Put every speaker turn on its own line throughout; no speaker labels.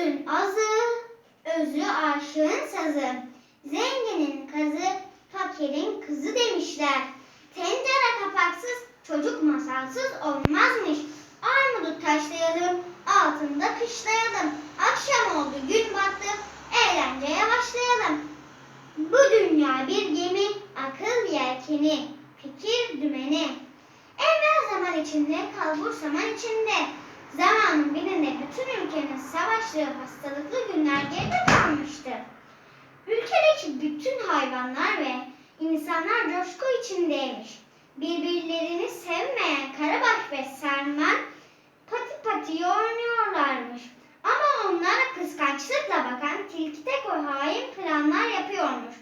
Sözün azı, özü aşığın sazı. Zenginin kazı, fakirin kızı demişler. Tencere kapaksız, çocuk masalsız olmazmış. Armudu taşlayalım, altında kışlayalım. Akşam oldu, gün battı, eğlenceye başlayalım. Bu dünya bir gemi, akıl yelkeni, fikir dümeni. Evvel zaman içinde, kalbur zaman içinde. Savaştığı hastalıklı günler geride kalmıştı. Ülkedeki bütün hayvanlar ve insanlar coşku içindeymiş. Birbirlerini sevmeyen Karabaş ve Serman pati pati oynuyorlarmış. Ama onlara kıskançlıkla bakan Tilki Teko hain planlar yapıyormuş.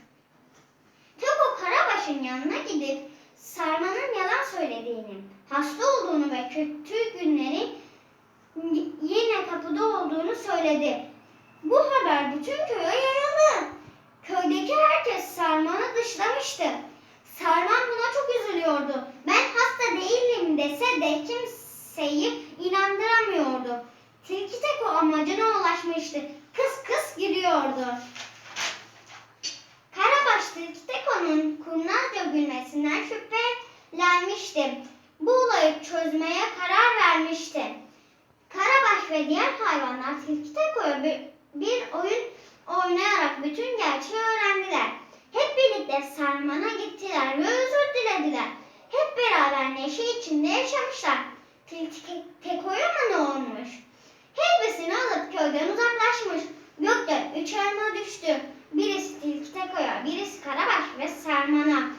Teko Karabaş'ın yanına gidip Sarman'ın yalan söylediğini, hasta olduğunu ve kötü kapıda olduğunu söyledi. Bu haber bütün köye yayıldı. Köydeki herkes Sarman'ı dışlamıştı. Sarman buna çok üzülüyordu. Ben hasta değilim dese de kimseyi inandıramıyordu. Tilki tek o amacına ulaşmıştı. Kıs kıs giriyordu. Karabaş Tilki Teko'nun kurnazca gülmesinden şüphelenmişti. Bu olayı çözmeye ve diğer hayvanlar Tilki Teko'ya bir, bir oyun oynayarak bütün gerçeği öğrendiler. Hep birlikte sarmana gittiler ve özür dilediler. Hep beraber neşe içinde yaşamışlar. Tilki Teko'ya mı ne olmuş? Helbesini alıp köyden uzaklaşmış. Gökten üç elma düştü. Birisi Tilki Teko'ya, birisi Karabaş ve Serman'a,